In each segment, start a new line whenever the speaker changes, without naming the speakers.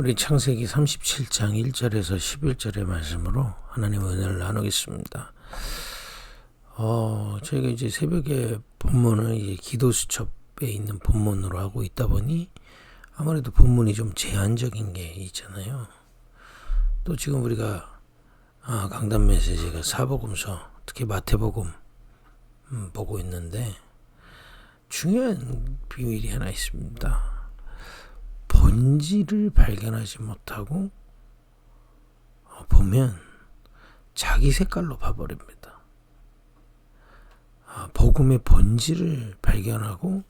우리 창세기 37장 1절에서 11절의 말씀으로 하나님의 은혜를 나누겠습니다. 어, 저희가 이제 새벽에 본문을 이제 기도 수첩에 있는 본문으로 하고 있다 보니 아무래도 본문이 좀 제한적인 게 있잖아요. 또 지금 우리가 아, 강단 메시지가 사복음서, 특히 마태복음 음, 보고 있는데 중요한 비밀이 하나 있습니다. 본질을 발견하지 못하고 어, 보면 자기 색깔로 봐버립니다. 아, 복음의 본질을 발견하고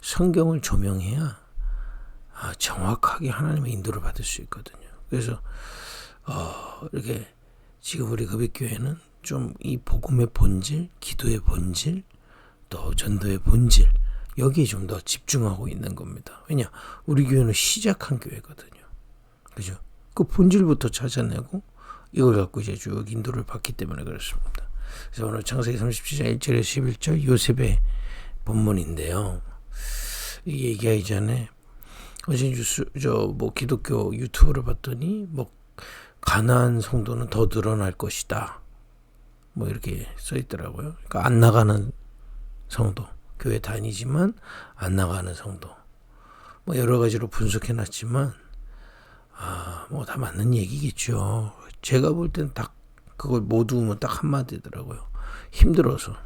성경을 조명해야 아, 정확하게 하나님의 인도를 받을 수 있거든요. 그래서 어, 이렇게 지금 우리 급익교회는 좀 이 복음의 본질, 기도의 본질, 또 전도의 본질 여기에 좀 더 집중하고 있는 겁니다. 왜냐? 우리 교회는 시작한 교회거든요. 그죠? 그 본질부터 찾아내고 이걸 갖고 이제 쭉 인도를 받기 때문에 그렇습니다. 그래서 오늘 창세기 37장 1절에서 11절 요셉의 본문인데요. 이 얘기하기 전에 어제 뉴스 저 뭐 기독교 유튜브를 봤더니 뭐 가나안 성도는 더 늘어날 것이다. 뭐 이렇게 써 있더라고요. 그러니까 안 나가는 성도. 교회 다니지만 안 나가는 성도. 뭐 여러 가지로 분석해 놨지만 아, 뭐 다 맞는 얘기겠죠. 제가 볼 땐 딱 그걸 모두 보면 딱 한마디더라고요. 힘들어서.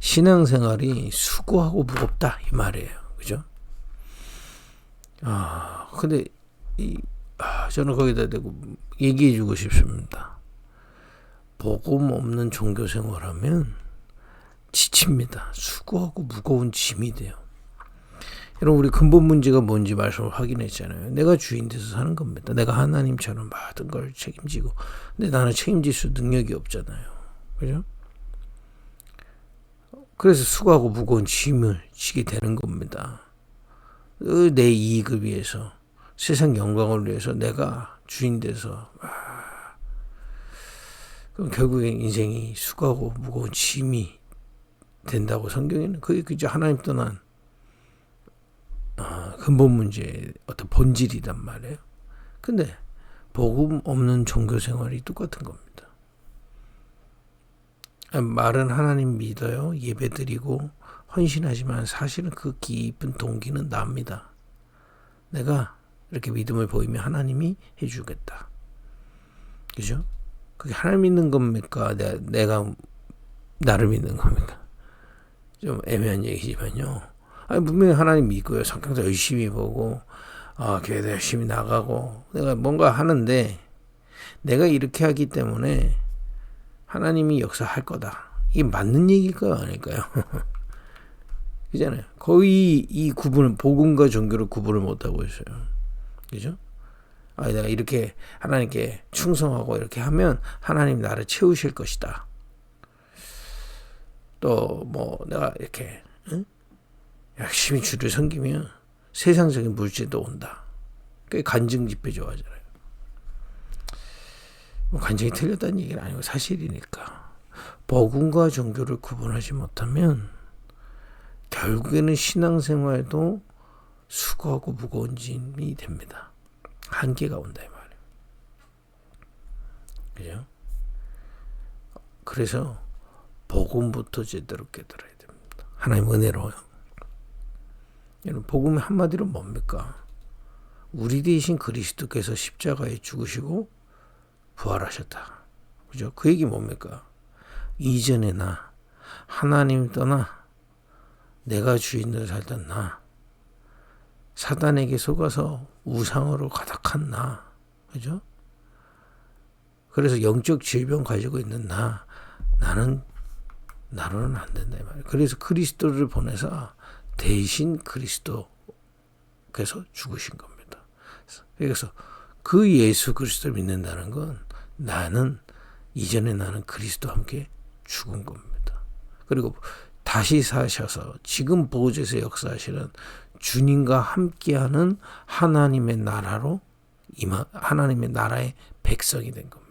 신앙생활이 수고하고 무겁다 이 말이에요. 그죠? 아, 근데 이 아, 저는 거기다 대고 얘기해 주고 싶습니다. 복음 없는 종교 생활하면 지칩니다. 수고하고 무거운 짐이 돼요. 여러분 우리 근본 문제가 뭔지 말씀을 확인했잖아요. 내가 주인 돼서 사는 겁니다. 내가 하나님처럼 모든 걸 책임지고 근데 나는 책임질 수 능력이 없잖아요. 그죠? 그래서 수고하고 무거운 짐을 지게 되는 겁니다. 내 이익을 위해서 세상 영광을 위해서 내가 주인 돼서 그럼 결국엔 인생이 수고하고 무거운 짐이 된다고 성경에는 그게 그저 하나님 떠난 어, 근본 문제의 어떤 본질이란 말이에요. 근데 복음 없는 종교 생활이 똑같은 겁니다. 말은 하나님 믿어요. 예배 드리고 헌신하지만 사실은 그 깊은 동기는 납니다. 내가 이렇게 믿음을 보이면 하나님이 해주겠다. 그죠? 그게 하나님 믿는 겁니까? 내가, 내가 나를 믿는 겁니까? 좀 애매한 얘기지만요. 아니, 분명히 하나님 믿고요. 성경도 열심히 보고, 아, 교회도 열심히 나가고, 내가 뭔가 하는데, 내가 이렇게 하기 때문에 하나님이 역사할 거다. 이게 맞는 얘기일까요? 아닐까요? 그잖아요. 거의 이 구분을, 복음과 종교를 구분을 못하고 있어요. 그죠? 아, 내가 이렇게 하나님께 충성하고 이렇게 하면 하나님 나를 채우실 것이다. 또 뭐 내가 이렇게 응? 열심히 주를 섬기면 세상적인 물질도 온다. 그게 간증 집회 좋아하잖아요. 뭐 간증이 틀렸다는 얘기는 아니고 사실이니까. 복음과 종교를 구분하지 못하면 결국에는 신앙생활도 수고하고 무거운 짐이 됩니다. 한계가 온다 이 말이에요. 그죠? 그래서 복음부터 제대로 깨달아야 됩니다. 하나님 은혜로요. 여러분 복음의 한마디로 뭡니까? 우리 대신 그리스도께서 십자가에 죽으시고 부활하셨다. 그죠? 그 얘기 뭡니까? 이전에 나 하나님 떠나 내가 주인으로 살던 나 사단에게 속아서 우상으로 가득한 나 그죠? 그래서 영적 질병 가지고 있는 나 나는 나로는 안 된다 이 말이에요. 그래서 그리스도를 보내서 대신 그리스도께서 죽으신 겁니다. 그래서 그 예수 그리스도를 믿는다는 건 나는 이전에 나는 그리스도와 함께 죽은 겁니다. 그리고 다시 사셔서 지금 보호제에서 역사하시는 주님과 함께하는 하나님의 나라로 하나님의 나라의 백성이 된 겁니다.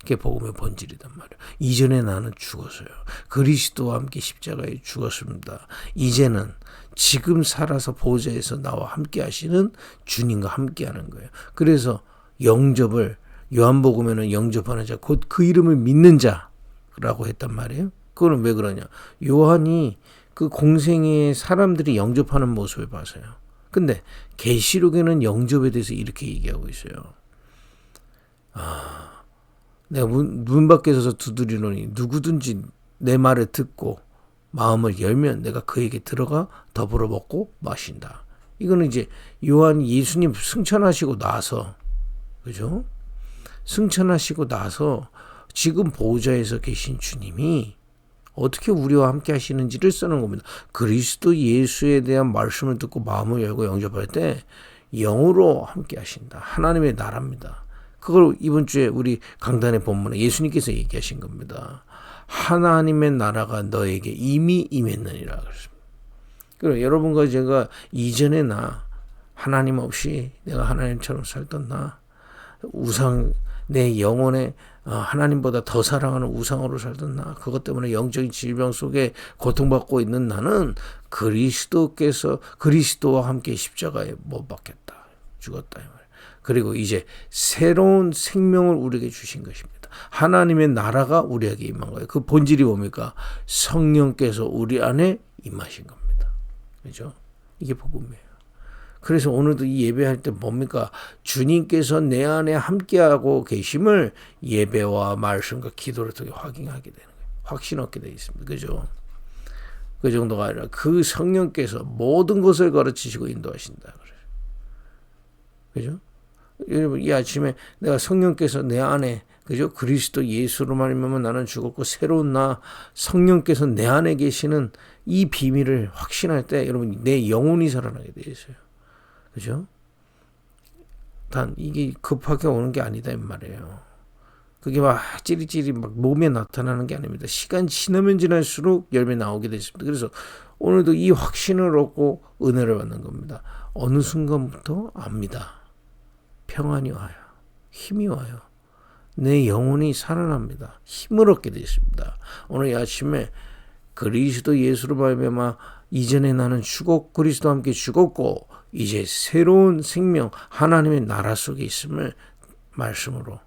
그게 복음의 본질이단 말이에요. 이전에 나는 죽었어요. 그리스도와 함께 십자가에 죽었습니다. 이제는 지금 살아서 보좌에서 나와 함께 하시는 주님과 함께 하는 거예요. 그래서 영접을 요한복음에는 영접하는 자 곧 그 이름을 믿는 자라고 했단 말이에요. 그거는 왜 그러냐? 요한이 그 공생의 사람들이 영접하는 모습을 봐서요. 근데 계시록에는 영접에 대해서 이렇게 얘기하고 있어요. 아, 내가 문, 문 밖에 서서 두드리노니 누구든지 내 말을 듣고 마음을 열면 내가 그에게 들어가 더불어 먹고 마신다. 이거는 이제 요한 예수님 승천하시고 나서 그죠? 승천하시고 나서 지금 보좌에서 계신 주님이 어떻게 우리와 함께 하시는지를 쓰는 겁니다. 그리스도 예수에 대한 말씀을 듣고 마음을 열고 영접할 때 영으로 함께 하신다. 하나님의 나라입니다. 그걸 이번 주에 우리 강단의 본문에 예수님께서 얘기하신 겁니다. 하나님의 나라가 너에게 이미 임했느니라 그랬습니다. 여러분과 제가 이전에 나 하나님 없이 내가 하나님처럼 살던 나 우상 내 영혼에 어, 하나님보다 더 사랑하는 우상으로 살던 나 그것 때문에 영적인 질병 속에 고통받고 있는 나는 그리스도께서 그리스도와 함께 십자가에 못 박혔다 죽었다 그리고 이제 새로운 생명을 우리에게 주신 것입니다. 하나님의 나라가 우리에게 임한 거예요. 그 본질이 뭡니까? 성령께서 우리 안에 임하신 겁니다. 그죠? 이게 복음이에요. 그래서 오늘도 이 예배할 때 뭡니까? 주님께서 내 안에 함께하고 계심을 예배와 말씀과 기도를 통해 확인하게 되는 거예요. 확신 얻게 되어 있습니다. 그죠? 그 정도가 아니라 그 성령께서 모든 것을 가르치시고 인도하신다. 그죠? 여러분 이 아침에 내가 성령께서 내 안에 그죠? 그리스도 예수로 말미암아 나는 죽었고 새로운 나 성령께서 내 안에 계시는 이 비밀을 확신할 때 여러분 내 영혼이 살아나게 돼 있어요. 그죠? 단 이게 급하게 오는 게 아니다 이 말이에요. 그게 막 찌릿찌릿 막 몸에 나타나는 게 아닙니다. 시간 지나면 지날수록 열매 나오게 되습니다. 그래서 오늘도 이 확신을 얻고 은혜를 받는 겁니다. 어느 순간부터 압니다. 평안이 와요. 힘이 와요. 내 영혼이 살아납니다. 힘을 얻게 되습니다. 오늘 아침에 그리스도 예수로 말미암아 이전에 나는 죽었 그리스도와 함께 죽었고 이제 새로운 생명 하나님의 나라 속에 있음을 말씀으로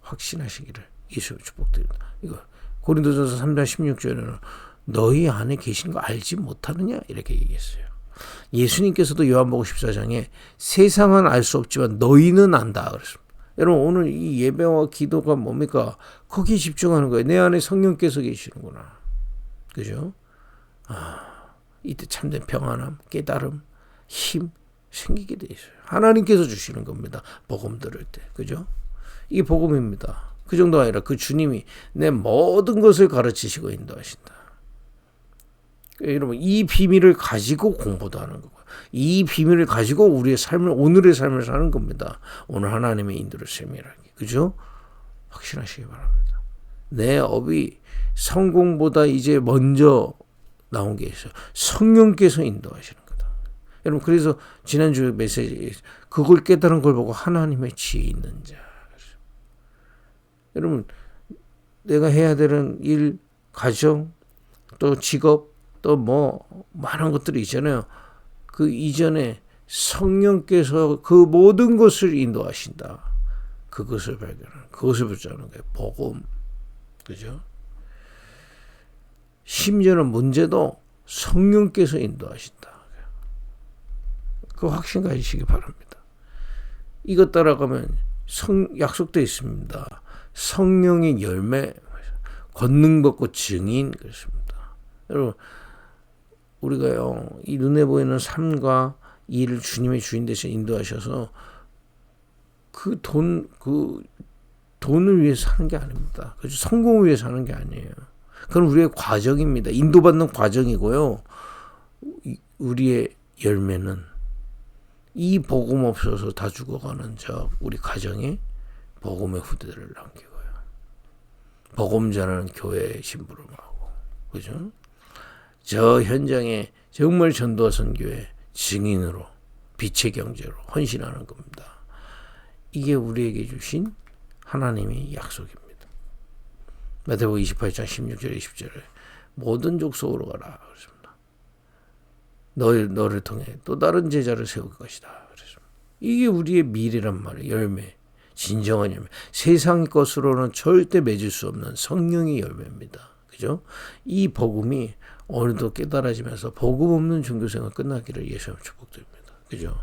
확신하시기를 예수의 축복드립니다. 이거 고린도전서 3장 16절에는 너희 안에 계신 거 알지 못하느냐 이렇게 얘기했어요. 예수님께서도 요한복음 14장에 세상은 알 수 없지만 너희는 안다 그랬습니다. 여러분 오늘 이 예배와 기도가 뭡니까? 거기에 집중하는 거예요. 내 안에 성령께서 계시는구나. 그죠? 아, 이때 참된 평안함, 깨달음, 힘 생기게 돼 있어요. 하나님께서 주시는 겁니다. 복음 들을 때. 그죠? 이게 복음입니다. 그 정도가 아니라 그 주님이 내 모든 것을 가르치시고 인도하신다. 여러분 이 비밀을 가지고 공부도 하는 거고 이 비밀을 가지고 우리의 삶을 오늘의 삶을 사는 겁니다. 오늘 하나님의 인도를 세밀하게 그죠? 확신하시기 바랍니다. 내 업이 성공보다 이제 먼저 나온 게 있어요. 성령께서 인도하시는 거다. 여러분 그래서 지난주 메시지 그걸 깨달은 걸 보고 하나님의 지혜 있는 자. 여러분 내가 해야 되는 일, 가정, 또 직업, 또 뭐 많은 것들이 있잖아요. 그 이전에 성령께서 그 모든 것을 인도하신다. 그것을 발견하는, 그것을 붙잡는 거예요. 복음. 그죠? 심지어는 문제도 성령께서 인도하신다. 그 확신 가지시기 바랍니다. 이것 따라가면 성, 약속되어 있습니다. 성령의 열매, 권능 받고 증인, 그렇습니다. 여러분, 우리가요, 이 눈에 보이는 삶과 일을 주님의 주인 대신 인도하셔서 그 돈, 그 돈을 위해 사는 게 아닙니다. 그죠? 성공을 위해 사는 게 아니에요. 그건 우리의 과정입니다. 인도받는 과정이고요. 우리의 열매는 이 복음 없어서 다 죽어가는 저 우리 가정에 복음의 후대들을 남기고요. 복음 전하는 교회 심부름하고 그죠? 저 현장에 정말 전도와 선교의 증인으로 빛의 경제로 헌신하는 겁니다. 이게 우리에게 주신 하나님의 약속입니다. 마태복음 28장 16절 20절에 모든 족속으로 가라 그랬습니다. 너 너를 통해 또 다른 제자를 세울 것이다. 그래서 이게 우리의 미래란 말이에요. 열매. 진정한 열매. 세상 것으로는 절대 맺을 수 없는 성령의 열매입니다. 그죠? 이 복음이 어느덧 깨달아지면서 복음 없는 종교생활 끝나기를 예수님 축복드립니다. 그죠?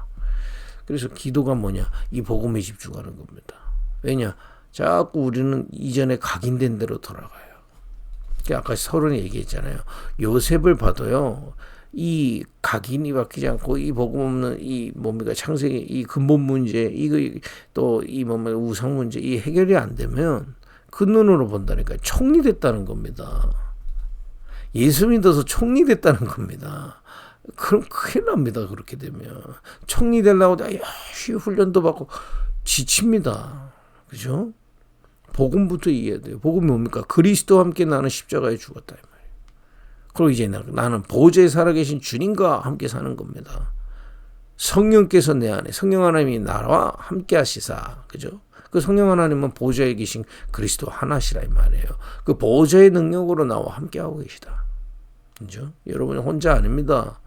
그래서 기도가 뭐냐? 이 복음에 집중하는 겁니다. 왜냐? 자꾸 우리는 이전에 각인된 대로 돌아가요. 아까 서론에 얘기했잖아요. 요셉을 봐도요. 이 각인이 바뀌지 않고 이 복음 없는 이 뭡니까 창세기 이 근본 문제 이거 또이 뭡니까 우상 문제 이 해결이 안 되면 그 눈으로 본다니까 총리됐다는 겁니다. 예수 믿어서 총리 됐다는 겁니다. 그럼 큰일 납니다. 그렇게 되면 총리 되려고 야시 훈련도 받고 지칩니다. 그죠? 복음부터 이해해야 돼요. 복음이 뭡니까? 그리스도와 함께 나는 십자가에 죽었다. 그리고 이제 나는 보좌에 살아계신 주님과 함께 사는 겁니다. 성령께서 내 안에 성령 하나님이 나와 함께 하시사 그죠? 그 성령 하나님은 보좌에 계신 그리스도 하나시라 이 말이에요. 그 보좌의 능력으로 나와 함께 하고 계시다. 그죠? 여러분 혼자 아닙니다.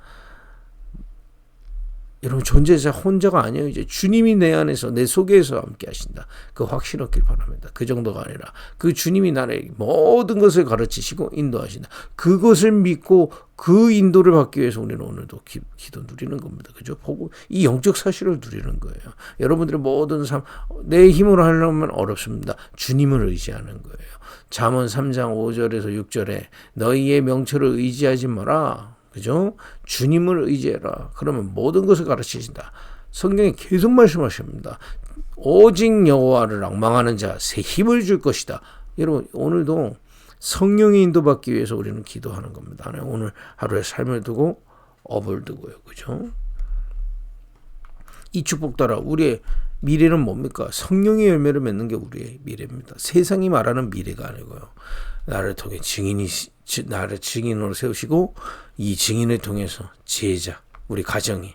여러분 존재자 혼자가 아니에요. 이제 주님이 내 안에서 내 속에서 함께 하신다. 그 확신 얻길 바랍니다. 그 정도가 아니라 그 주님이 나를 모든 것을 가르치시고 인도하신다. 그것을 믿고 그 인도를 받기 위해서 우리는 오늘도 기, 도 누리는 겁니다. 그죠? 보고 이 영적 사실을 누리는 거예요. 여러분들의 모든 삶 내 힘으로 하려면 어렵습니다. 주님을 의지하는 거예요. 잠언 3장 5절에서 6절에 너희의 명철을 의지하지 마라. 그죠? 주님을 의지해라. 그러면 모든 것을 가르치신다. 성경에 계속 말씀하십니다. 오직 여호와를 악망하는 자 새 힘을 줄 것이다. 여러분 오늘도 성령의 인도받기 위해서 우리는 기도하는 겁니다. 오늘 하루의 삶을 두고 업을 두고요. 그죠? 이 축복 따라 우리의 미래는 뭡니까? 성령의 열매를 맺는 게 우리의 미래입니다. 세상이 말하는 미래가 아니고요. 나를 통해 증인이 나를 증인으로 세우시고 이 증인을 통해서 제자, 우리 가정이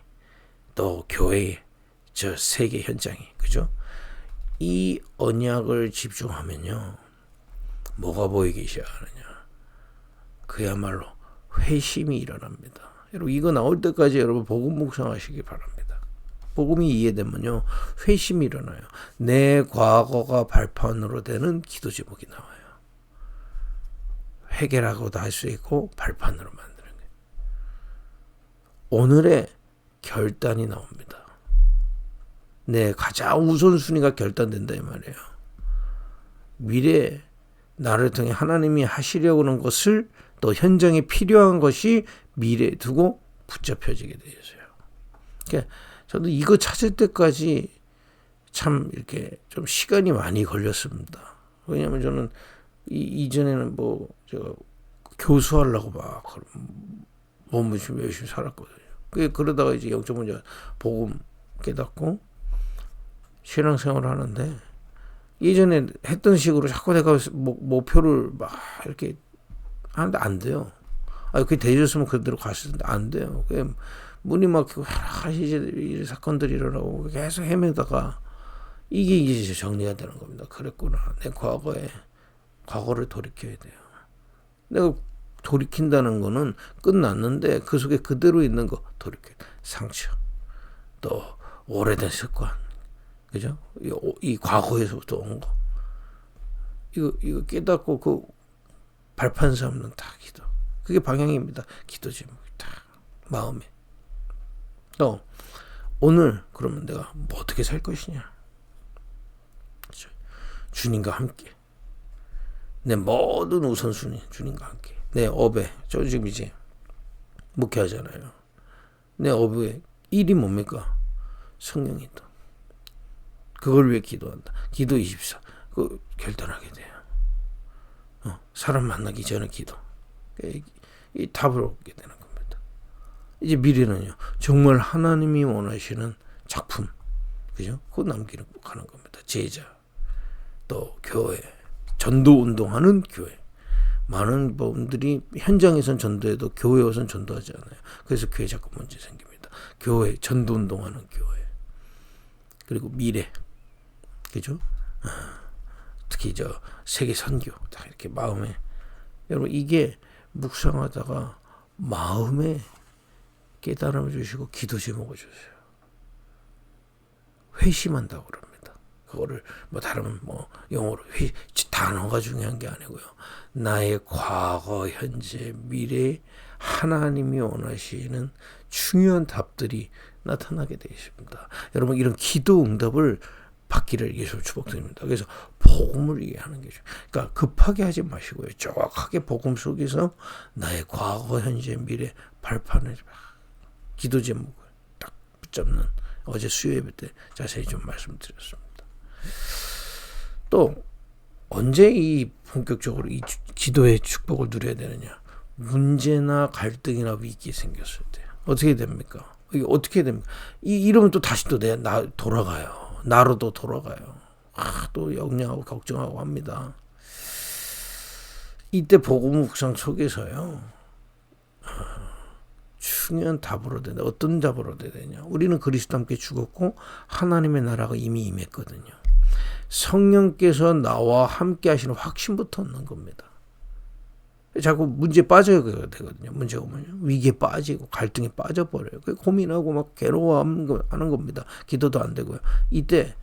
또 교회에 저 세계 현장이 그죠? 이 언약을 집중하면요. 뭐가 보이기 시작하느냐. 그야말로 회심이 일어납니다. 여러분 이거 나올 때까지 여러분 복음 묵상하시기 바랍니다. 복음이 이해되면요. 회심이 일어나요. 내 과거가 발판으로 되는 기도 제목이 나와요. 해결하고도 할 수 있고 발판으로 만드는 거예요. 오늘의 결단이 나옵니다. 내 가장 우선순위가 결단된다 이 말이에요. 미래 나를 통해 하나님이 하시려고 하는 것을 또 현장에 필요한 것이 미래에 두고 붙잡혀지게 되어요. 그러니까 저도 이거 찾을 때까지 참 이렇게 좀 시간이 많이 걸렸습니다. 왜냐하면 저는 이, 이전에는 뭐 제가 교수하려고 막좀 열심히 살았거든요. 그 그러다가 이제 영적 문제 복음 깨닫고 신앙생활을 하는데 예전에 했던 식으로 자꾸 내가 목표를 막 이렇게 하는데 안 돼요. 아, 그게 되셨으면 그대로 갔을 텐데 안 돼요. 그 문이 막히고 여러 가지 사건들이 일어나고 계속 헤매다가 이게 이제 정리가 되는 겁니다. 그랬구나. 내 과거에 과거를 돌이켜야 돼요. 내가 돌이킨다는 거는 끝났는데 그 속에 그대로 있는 거 돌이켜. 상처. 또 오래된 습관. 그죠? 이, 이 과거에서부터 온 거. 이거 이거 깨닫고 그 발판 삼는 다 기도. 그게 방향입니다. 기도 제목이 다 마음에. 또 오늘 그러면 내가 뭐 어떻게 살 것이냐? 주님과 함께 내 모든 우선순위 주님과 함께 내 업에 저 지금 이제 목회하잖아요. 내 업의 일이 뭡니까? 성령이다. 그걸 위해 기도한다. 기도 24. 그 결단하게 돼요. 어, 사람 만나기 전에 기도. 이, 이 답을 얻게 되는 겁니다. 이제 미래는요. 정말 하나님이 원하시는 작품. 그죠? 그거 남기는 가는 겁니다. 제자. 또 교회. 전도 운동하는 교회. 많은 분들이 현장에선 전도해도 교회 와선 전도하지 않아요. 그래서 교회 자꾸 문제 생깁니다. 교회 전도 운동하는 교회. 그리고 미래. 그죠? 아, 특히 저 세계 선교 다 이렇게 마음에 여러분 이게 묵상하다가 마음에 깨달음을 주시고 기도 제목을 주세요. 회심한다고 그럽니다. 그거를 뭐 다른 뭐 영어로 회 단어가 중요한 게 아니고요. 나의 과거, 현재, 미래 하나님이 원하시는 중요한 답들이 나타나게 되어 있습니다. 여러분 이런 기도 응답을 받기를 예수 축복드립니다. 그래서 복음을 이해하는 게죠. 그러니까 급하게 하지 마시고요. 정확하게 복음 속에서 나의 과거, 현재, 미래 발판을 기도 제목을 딱 붙잡는 어제 수요예배 때 자세히 좀 말씀드렸습니다. 또 언제 이 본격적으로 이 기도의 축복을 누려야 되느냐? 문제나 갈등이나 위기 생겼을 때 어떻게 됩니까? 이게 어떻게 됩니까? 이 이러면 또 다시 또 내 나 돌아가요. 나로 또 돌아가요. 아, 또 역량하고 걱정하고 합니다. 이때 복음 묵상 속에서요. 중요한 답으로 되다. 어떤 답으로 되냐? 우리는 그리스도 함께 죽었고 하나님의 나라가 이미 임했거든요. 성령께서 나와 함께 하시는 확신부터 얻는 겁니다. 자꾸 문제 빠져야 되거든요. 문제가 뭐냐? 위기에 빠지고 갈등에 빠져버려요. 고민하고 막 괴로워하는 겁니다. 기도도 안 되고요. 이때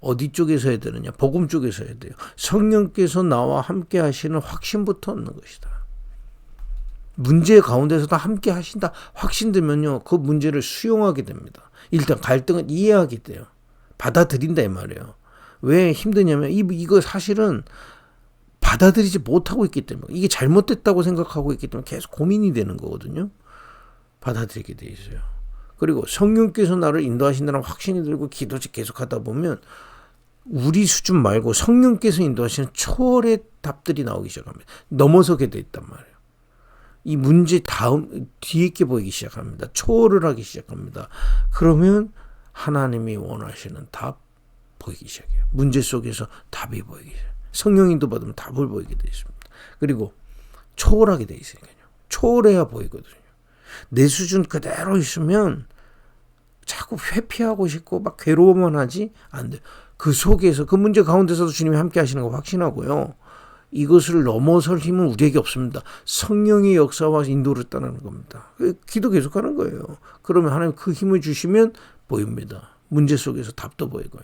어디 쪽에서 해야 되느냐? 복음 쪽에서 해야 돼요. 성령께서 나와 함께 하시는 확신부터 얻는 것이다. 문제 가운데서도 함께 하신다. 확신되면요. 그 문제를 수용하게 됩니다. 일단 갈등은 이해하게 돼요. 받아들인다 이 말이에요. 왜 힘드냐면 이 이거 사실은 받아들이지 못하고 있기 때문에 이게 잘못됐다고 생각하고 있기 때문에 계속 고민이 되는 거거든요. 받아들이게 돼 있어요. 그리고 성령께서 나를 인도하신다는 확신이 들고 기도 계속 하다 보면 우리 수준 말고 성령께서 인도하시는 초월의 답들이 나오기 시작합니다. 넘어서게 돼 있단 말이에요. 이 문제 다음 뒤에 게 보이기 시작합니다. 초월을 하기 시작합니다. 그러면 하나님이 원하시는 답 보이기 시작해요. 문제 속에서 답이 보이기 시작해요. 성령인도 받으면 답을 보이게 되어 있습니다. 그리고 초월하게 되어 있으니까요. 초월해야 보이거든요. 내 수준 그대로 있으면 자꾸 회피하고 싶고 막 괴로워만 하지 안 돼. 그 속에서 그 문제 가운데서도 주님이 함께 하시는 거 확신하고요. 이것을 넘어설 힘은 우리에게 없습니다. 성령의 역사와 인도를 따르는 겁니다. 기도 계속하는 거예요. 그러면 하나님 그 힘을 주시면 보입니다. 문제 속에서 답도 보이고요.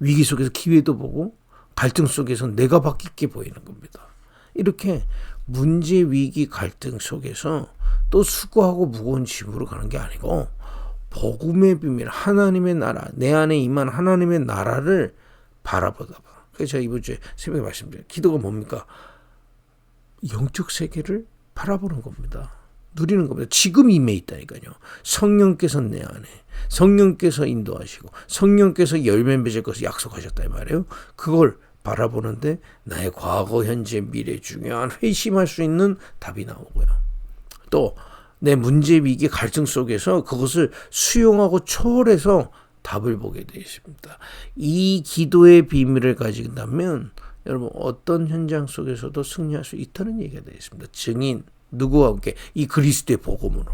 위기 속에서 기회도 보고 갈등 속에서 내가 바뀌게 보이는 겁니다. 이렇게 문제, 위기, 갈등 속에서 또 수고하고 무거운 짐으로 가는 게 아니고 복음의 비밀, 하나님의 나라, 내 안에 임한 하나님의 나라를 바라보다 봐. 그래서 제가 이번 주에 새벽에 말씀드린 기도가 뭡니까? 영적 세계를 바라보는 겁니다. 누리는 겁니다. 지금 임해 있다니까요. 성령께서 내 안에, 성령께서 인도하시고, 성령께서 열매 맺을 것을 약속하셨다 이 말이에요. 그걸 바라보는데 나의 과거, 현재, 미래 중요한 회심할 수 있는 답이 나오고요. 또 내 문제, 위기, 갈등 속에서 그것을 수용하고 초월해서 답을 보게 되어 있습니다. 이 기도의 비밀을 가진다면 여러분 어떤 현장 속에서도 승리할 수 있다는 얘기가 되어 있습니다. 증인 누구와 함께 이 그리스도의 복음으로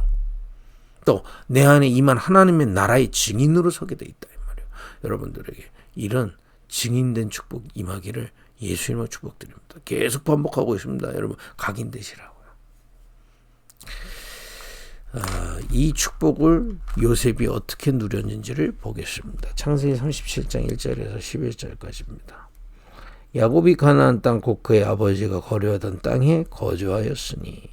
또 내 안에 임한 하나님의 나라의 증인으로 서게 돼 있다 이 말이에요. 여러분들에게 이런 증인된 축복 임하기를 예수님의 축복드립니다. 계속 반복하고 있습니다. 여러분 각인되시라고요. 아, 이 축복을 요셉이 어떻게 누렸는지를 보겠습니다. 창세기 37장 1절에서 11절까지입니다. 야곱이 가나안 땅 곧 그의 아버지가 거류하던 땅에 거주하였으니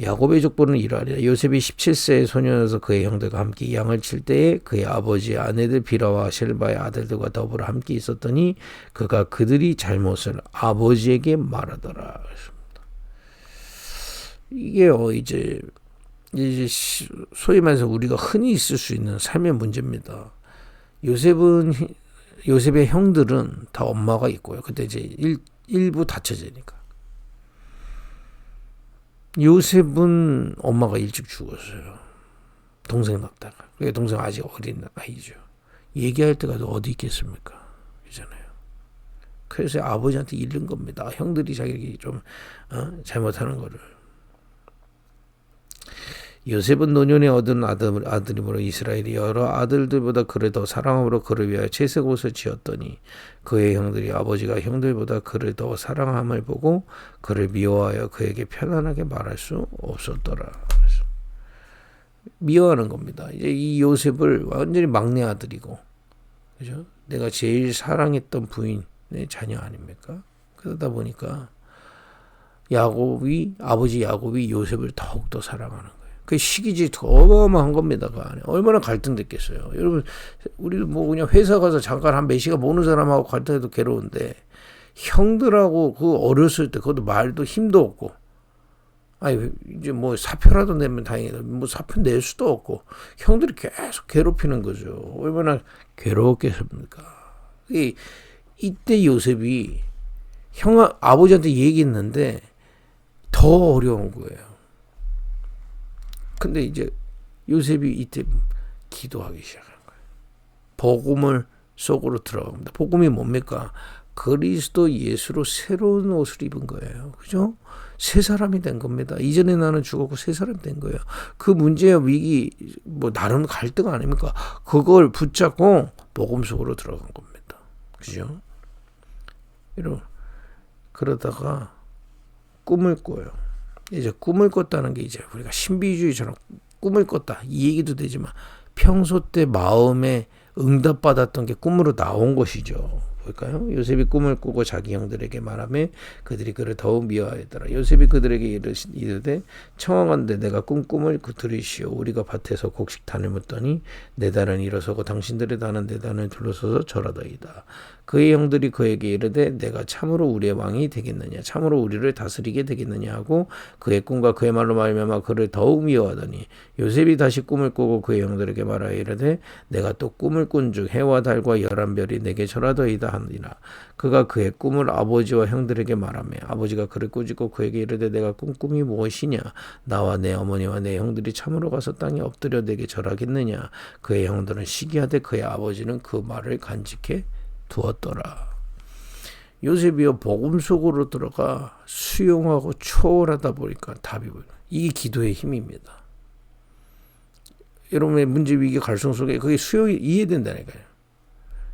야곱의 족보는 이러하리라. 요셉이 17세의 소년에서 그의 형들과 함께 양을 칠 때에 그의 아버지 아내들 비라와 셀바의 아들들과 더불어 함께 있었더니 그가 그들이 잘못을 아버지에게 말하더라. 이게 어 이제 이제 소위 말해서 우리가 흔히 있을 수 있는 삶의 문제입니다. 요셉은 요셉의 형들은 다 엄마가 있고요. 그때 이제 일, 일부 다쳐지니까. 요셉은 엄마가 일찍 죽었어요. 동생 낳다가. 그게 동생 아직 어린 아이죠. 얘기할 때가 어디 있겠습니까? 그잖아요. 그래서 아버지한테 잃는 겁니다. 형들이 자기 좀 어? 잘못하는 거를. 요셉은 노년에 얻은 아들, 아들이므로 이스라엘이 여러 아들들보다 그를 더 사랑함으로 그를 위하여 채색 옷을 지었더니 그의 형들이 아버지가 형들보다 그를 더 사랑함을 보고 그를 미워하여 그에게 편안하게 말할 수 없었더라. 미워하는 겁니다. 이제 이 요셉을 완전히 막내 아들이고, 그죠? 내가 제일 사랑했던 부인의 자녀 아닙니까? 그러다 보니까 야곱이 아버지 야곱이 요셉을 더욱 더 사랑하는. 그 시기지 어마어마한 겁니다. 그 안에 얼마나 갈등됐겠어요. 여러분 우리도 뭐 그냥 회사 가서 잠깐 한 몇 시간 보는 사람하고 갈등해도 괴로운데 형들하고 그 어렸을 때 그것도 말도 힘도 없고 아니 이제 뭐 사표라도 내면 다행이다. 뭐 사표 낼 수도 없고 형들이 계속 괴롭히는 거죠. 얼마나 괴로웠겠습니까? 이 이때 요셉이 형 아버지한테 얘기했는데 더 어려운 거예요. 근데 이제 요셉이 이때 기도하기 시작한 거예요. 복음을 속으로 들어갑니다. 복음이 뭡니까? 그리스도 예수로 새로운 옷을 입은 거예요. 그죠? 새 사람이 된 겁니다. 이전에 나는 죽었고 새 사람이 된 거예요. 그 문제와 위기, 뭐, 나름 갈등 아닙니까? 그걸 붙잡고 복음 속으로 들어간 겁니다. 그죠? 이런, 그러다가 꿈을 꿔요. 이제 꿈을 꿨다는 게 이제 우리가 신비주의처럼 꿈을 꿨다. 이 얘기도 되지만 평소 때 마음에 응답받았던 게 꿈으로 나온 것이죠. 볼까요? 요셉이 꿈을 꾸고 자기 형들에게 말하며 그들이 그를 더욱 미워하였더라. 요셉이 그들에게 이르되 청왕한데 내가 꾼 꿈을 그 들으시오. 우리가 밭에서 곡식 단을 묻더니 내 단은 일어서고 당신들의 단은 내 단을 둘러서서 절하더이다. 그의 형들이 그에게 이르되 내가 참으로 우리의 왕이 되겠느냐 참으로 우리를 다스리게 되겠느냐 하고 그의 꿈과 그의 말로 말미암아 그를 더욱 미워하더니 요셉이 다시 꿈을 꾸고 그의 형들에게 말하여 이르되 내가 또 꿈을 꾼 중 해와 달과 열한 별이 내게 절하더이다 하니라 그가 그의 꿈을 아버지와 형들에게 말하며 아버지가 그를 꾸짖고 그에게 이르되 내가 꾼 꿈이 무엇이냐 나와 내 어머니와 내 형들이 참으로 가서 땅에 엎드려 내게 절하겠느냐 그의 형들은 시기하되 그의 아버지는 그 말을 간직해 두었더라. 요셉이요 복음 속으로 들어가 수용하고 초월하다 보니까 답이 보여. 이게 기도의 힘입니다. 여러분의 문제 위기 갈등 속에 그게 수용이 이해된다니까요.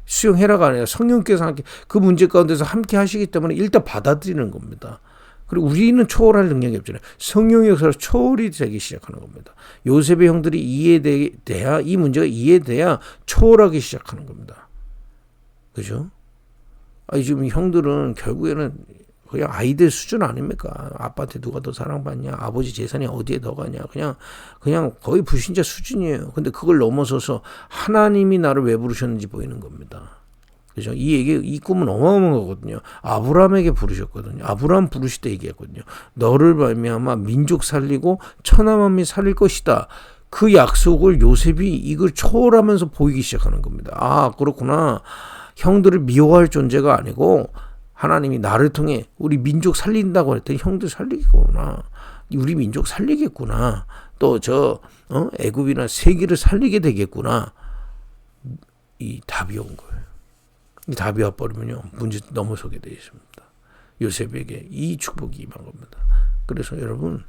수용해라가 아니라 성령께서 함께 그 문제 가운데서 함께 하시기 때문에 일단 받아들이는 겁니다. 그리고 우리는 초월할 능력이 없잖아요. 성령의 역사로 초월이 되기 시작하는 겁니다. 요셉의 형들이 이해돼야 이 문제가 이해돼야 초월하기 시작하는 겁니다. 그죠? 아니, 지금 형들은 결국에는 그냥 아이들 수준 아닙니까? 아빠한테 누가 더 사랑받냐? 아버지 재산이 어디에 더 가냐? 그냥, 그냥 거의 불신자 수준이에요. 근데 그걸 넘어서서 하나님이 나를 왜 부르셨는지 보이는 겁니다. 그죠? 이 얘기, 이 꿈은 어마어마한 거거든요. 아브라함에게 부르셨거든요. 아브라함 부르실 때 얘기했거든요. 너를 말미암아 민족 살리고 천하만민 살릴 것이다. 그 약속을 요셉이 이걸 초월하면서 보이기 시작하는 겁니다. 아, 그렇구나. 형들을 미워할 존재가 아니고 하나님이 나를 통해 우리 민족 살린다고 했더니 형들 살리겠구나. 우리 민족 살리겠구나. 또 저 어? 애굽이나 세계를 살리게 되겠구나. 이 답이 온 거예요. 이 답이 와버리면요 문제 넘어서게 되어 있습니다. 요셉에게 이 축복이 임한 겁니다. 그래서 여러분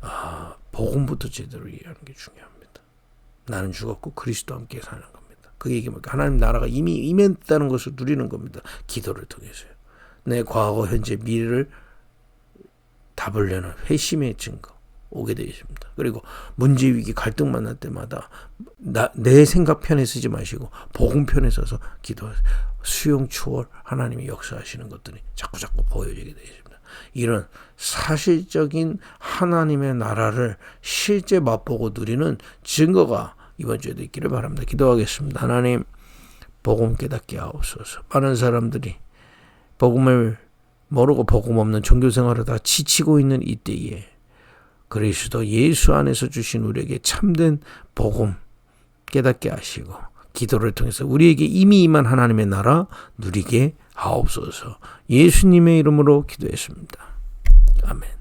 아, 복음부터 제대로 이해하는 게 중요합니다. 나는 죽었고 그리스도 함께 사는 것. 그 얘기 뭡니까? 하나님 나라가 이미 임했다는 것을 누리는 겁니다. 기도를 통해서요. 내 과거, 현재, 미래를 답을 내는 회심의 증거 오게 되어 있습니다. 그리고 문제 위기 갈등 만날 때마다 나, 내 생각 편에 쓰지 마시고 복음 편에 서서 기도하세요. 수용 추월 하나님이 역사하시는 것들이 자꾸 자꾸 보여지게 되어 있습니다. 이런 사실적인 하나님의 나라를 실제 맛보고 누리는 증거가 이번 주에도 있기를 바랍니다. 기도하겠습니다. 하나님 복음 깨닫게 하옵소서. 많은 사람들이 복음을 모르고 복음 없는 종교 생활을 다 지치고 있는 이때에 그리스도 예수 안에서 주신 우리에게 참된 복음 깨닫게 하시고 기도를 통해서 우리에게 이미 임한 하나님의 나라 누리게 하옵소서. 예수님의 이름으로 기도했습니다. 아멘.